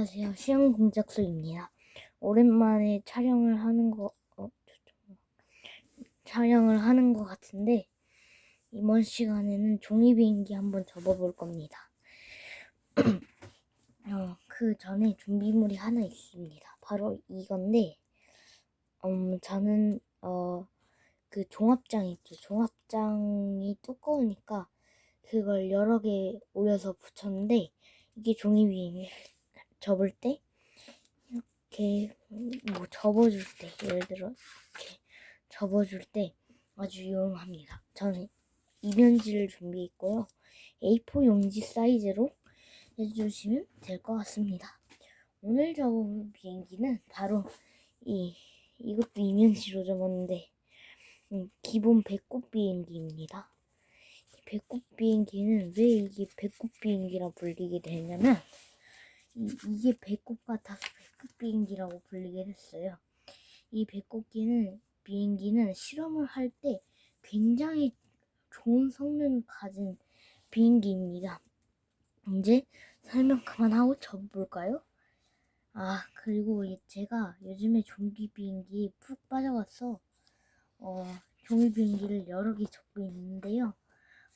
안녕하세요. 시험 공작소입니다. 오랜만에 촬영을 하는 거, 어, 저, 저, 촬영을 하는 것 같은데, 이번 시간에는 종이 비행기 한번 접어볼 겁니다. 어, 그 전에 준비물이 하나 있습니다. 바로 이건데, 음, 저는, 어, 그 종합장 있죠. 종합장이 두꺼우니까 그걸 여러 개 올려서 붙였는데, 이게 종이 비행기 접을 때 이렇게 뭐 접어줄 때 예를 들어 이렇게 접어줄 때 아주 유용합니다. 저는 이면지를 준비했고요. A4 용지 사이즈로 해주시면 될 것 같습니다. 오늘 접은 비행기는 바로 이 이것도 이면지로 접었는데 음, 기본 배꼽 비행기입니다. 이 배꼽 비행기는 왜 이게 배꼽 비행기라 불리게 되냐면 이, 이게 배꼽 같아서 배꼽 비행기라고 불리게 됐어요. 이 배꼽기는 비행기는 실험을 할 때 굉장히 좋은 성능을 가진 비행기입니다. 이제 설명 그만하고 접어볼까요? 아 그리고 제가 요즘에 종이 비행기에 푹 빠져갔어. 어, 종이 비행기를 여러 개 접고 있는데요.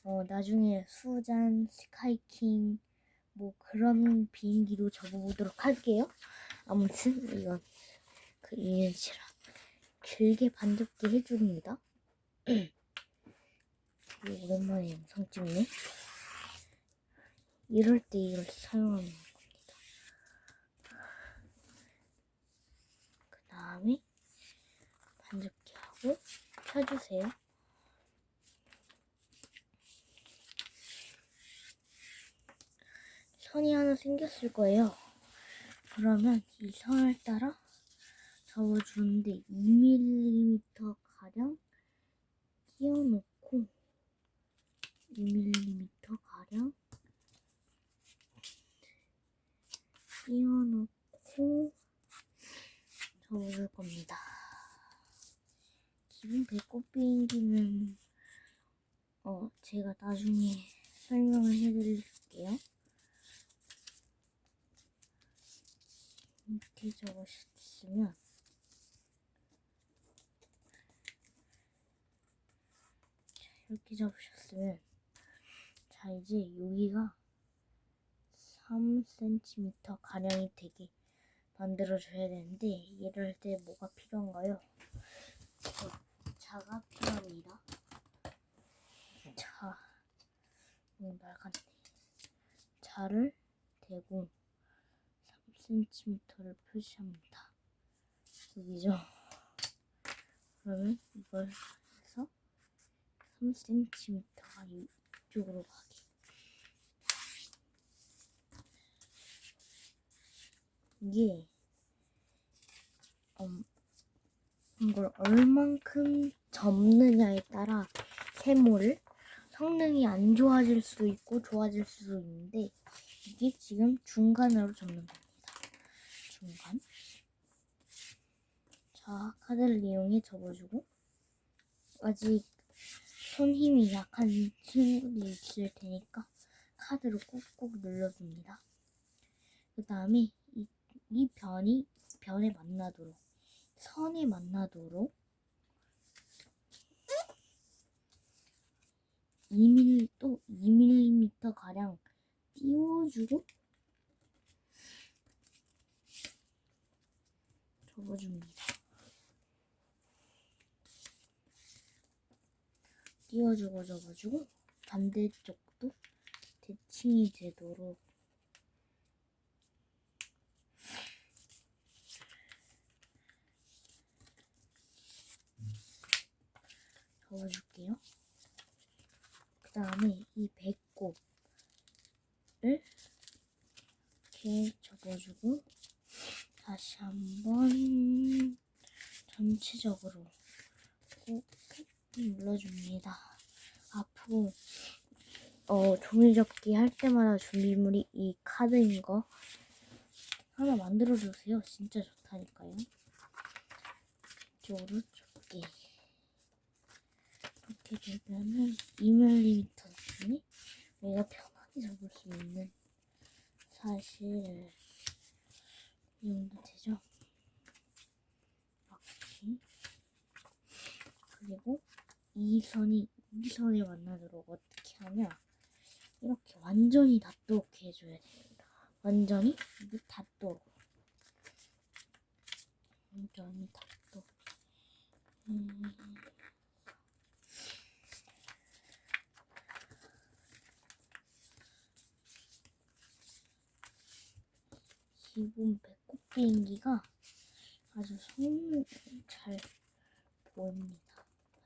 어, 나중에 수잔, 스카이킹, 뭐 그런 비행기로 접어보도록 할게요. 아무튼 이건 그 이면치라 길게 반접기 해줍니다. 오랜만에 영상 찍네. 이럴 때 이걸 사용하는 겁니다. 그 다음에 반접기 하고 펴주세요. 선이 하나 생겼을 거예요. 그러면 이 선을 따라 접어주는데 2mm 가량 끼워놓고 2mm 가량 끼워놓고 접어줄 겁니다. 기본 배꼽 비행기는 어 제가 나중에 설명을 해드릴게요. 이렇게 적으셨으면 이렇게 접으셨으면 자 이제 여기가 3cm 가량이 되게 만들어줘야 되는데 이럴 때 뭐가 필요한가요? 자가 필요합니다. 자, 너무 낡았네. 자를 3cm를 표시합니다. 여기죠? 그러면 이걸 해서 3cm가 이쪽으로 가게. 이게 음, 이걸 얼만큼 접느냐에 따라 세모를 성능이 안 좋아질 수도 있고 좋아질 수도 있는데 이게 지금 중간으로 접는 겁니다. 중간. 자, 카드를 이용해 접어주고 아직 손 힘이 약한 친구들이 있을 테니까 카드로 꾹꾹 눌러줍니다. 그 다음에 이, 이 변이 변에 만나도록 선에 만나도록 2mm 또 2mm 가량 띄워주고 접어줍니다. 띄워주고 접어주고 반대쪽도 대칭이 되도록 접어줄게요. 그 다음에 이 배꼽을 이렇게 접어주고 다시 한번 전체적으로 꾹 눌러줍니다. 앞으로 어, 종이 접기 할 때마다 준비물이 이 카드인 거 하나 만들어주세요. 진짜 좋다니까요. 이쪽으로 접기. 이렇게 되면은 2mm 되니 우리가 편하게 접을 수 있는 사실 이 정도 되죠? 이렇게. 그리고 이 선이 이 선에 만나도록 어떻게 하냐? 이렇게 완전히 닿도록 해줘야 됩니다. 완전히 이게 닿도록. 완전히 닿도록. 음. 기본 배꼽 비행기가 아주 성능이 잘 보입니다.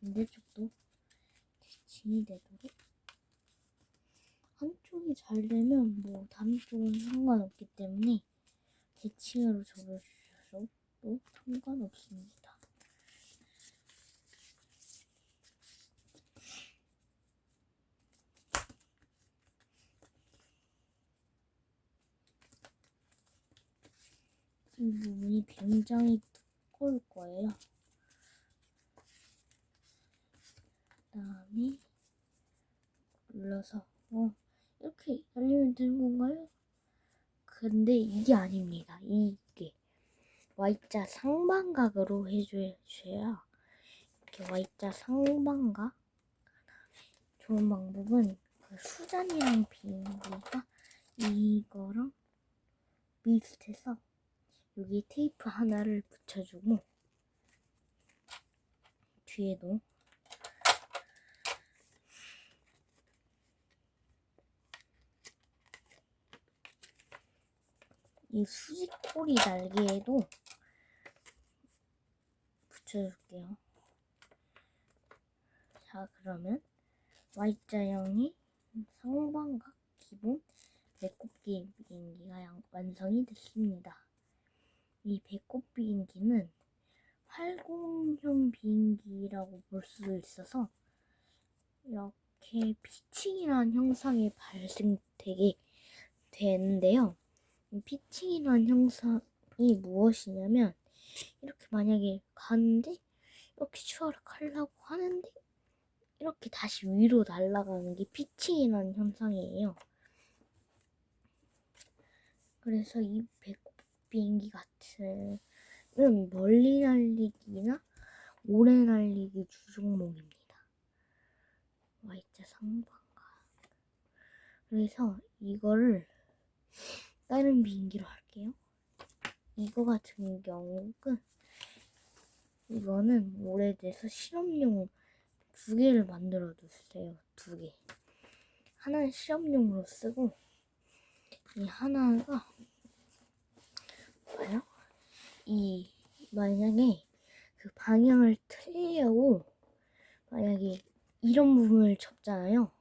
반대쪽도 대칭이 되도록 한쪽이 잘 되면 뭐 다른 쪽은 상관없기 때문에 대칭으로 접어주셔도 상관없습니다. 이 부분이 굉장히 두꺼울 거예요. 그 다음에 눌러서 어 이렇게 열리면 되는 건가요? 근데 이게 아닙니다. 이게 Y자 상반각으로 해주셔야 이렇게 Y자 상반각 좋은 방법은 그 수잔이랑 비행기가 이거랑 비슷해서 여기 테이프 하나를 붙여주고 뒤에도 이 수직꼬리 날개에도 붙여줄게요. 자 그러면 Y자형이 상반각 기본 배꼽 비행기가 양- 완성이 됐습니다. 이 배꼽 비행기는 활공형 비행기라고 볼 수도 있어서 이렇게 피칭이라는 형상이 발생되게 되는데요. 이 피칭이라는 형상이 무엇이냐면 이렇게 만약에 가는데 이렇게 추월하려고 하는데 이렇게 다시 위로 날아가는 게 피칭이라는 현상이에요. 그래서 이 배꼽 비행기 같은 멀리 날리기나 오래 날리기 주종목입니다. Y자 상반각. 그래서 이거를 다른 비행기로 할게요. 이거 같은 경우는 이거는 오래돼서 실험용 두 개를 만들어 뒀어요. 두 개. 하나는 실험용으로 쓰고 이 하나가 봐요. 이 만약에 그 방향을 틀려고 만약에 이런 부분을 접잖아요.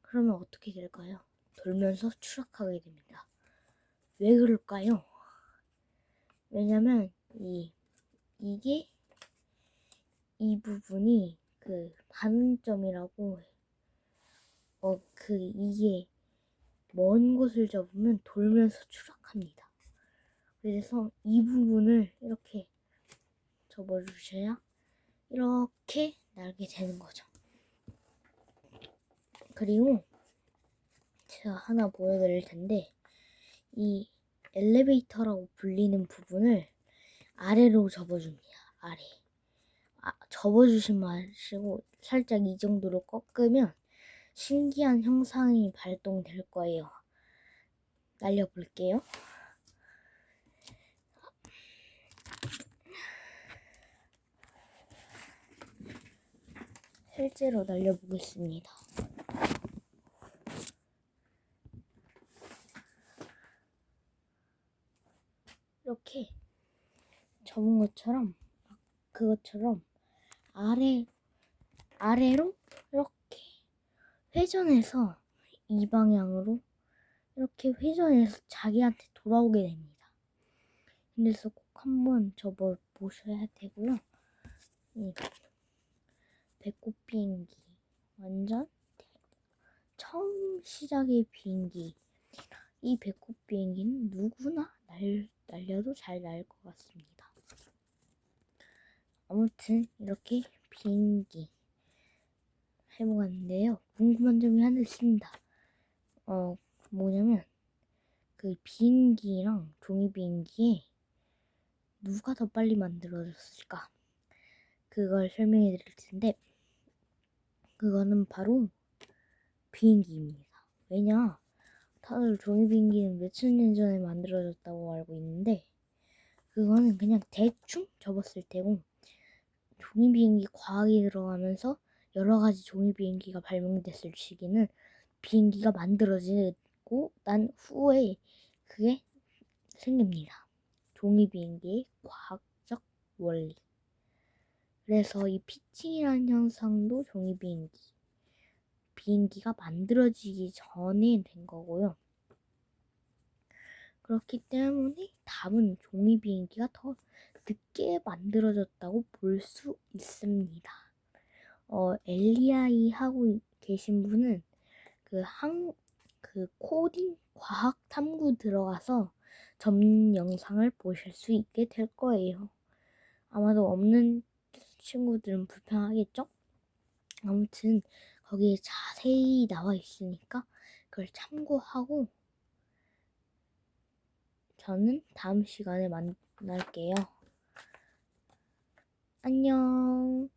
그러면 어떻게 될까요? 돌면서 추락하게 됩니다. 왜 그럴까요? 왜냐면 이 이게 이 부분이 그 반점이라고 어 그 이게 먼 곳을 접으면 돌면서 추락합니다. 그래서 이 부분을 이렇게 접어주셔야 이렇게 날게 되는 거죠. 그리고 제가 하나 보여드릴 텐데 이 엘리베이터라고 불리는 부분을 아래로 접어줍니다. 아래. 아, 접어주지 마시고 살짝 이 정도로 꺾으면 신기한 형상이 발동될 거예요. 날려볼게요. 실제로 날려보겠습니다. 이렇게 접은 것처럼 그것처럼 아래 아래로 이렇게 회전해서 이 방향으로 이렇게 회전해서 자기한테 돌아오게 됩니다. 그래서 꼭 한번 접어 보셔야 되고요. 이 배꼽 비행기 완전 처음 시작의 비행기 이 배꼽 비행기는 누구나 날, 날려도 잘 날 것 같습니다. 아무튼 이렇게 비행기 해보았는데요. 궁금한 점이 하나 있습니다. 어 뭐냐면 그 비행기랑 종이 비행기에 누가 더 빨리 만들어졌을까? 그걸 설명해 드릴 텐데, 그거는 바로 비행기입니다. 왜냐? 다들 종이 비행기는 몇천 년 전에 만들어졌다고 알고 있는데, 그거는 그냥 대충 접었을 테고, 종이 비행기 과학이 들어가면서 여러 가지 종이 비행기가 발명됐을 시기는 비행기가 만들어지고 난 후에 그게 생깁니다. 종이 비행기의 과학적 원리. 그래서 이 피칭이라는 현상도 종이 비행기. 비행기가 만들어지기 전에 된 거고요. 그렇기 때문에 답은 종이 비행기가 더 늦게 만들어졌다고 볼 수 있습니다. 어, LEI 하고 계신 분은 그 한, 그 코딩 과학 탐구 들어가서 전 영상을 보실 수 있게 될 거예요. 아마도 없는 친구들은 불편하겠죠? 아무튼 거기에 자세히 나와 있으니까 그걸 참고하고 저는 다음 시간에 만날게요. 안녕.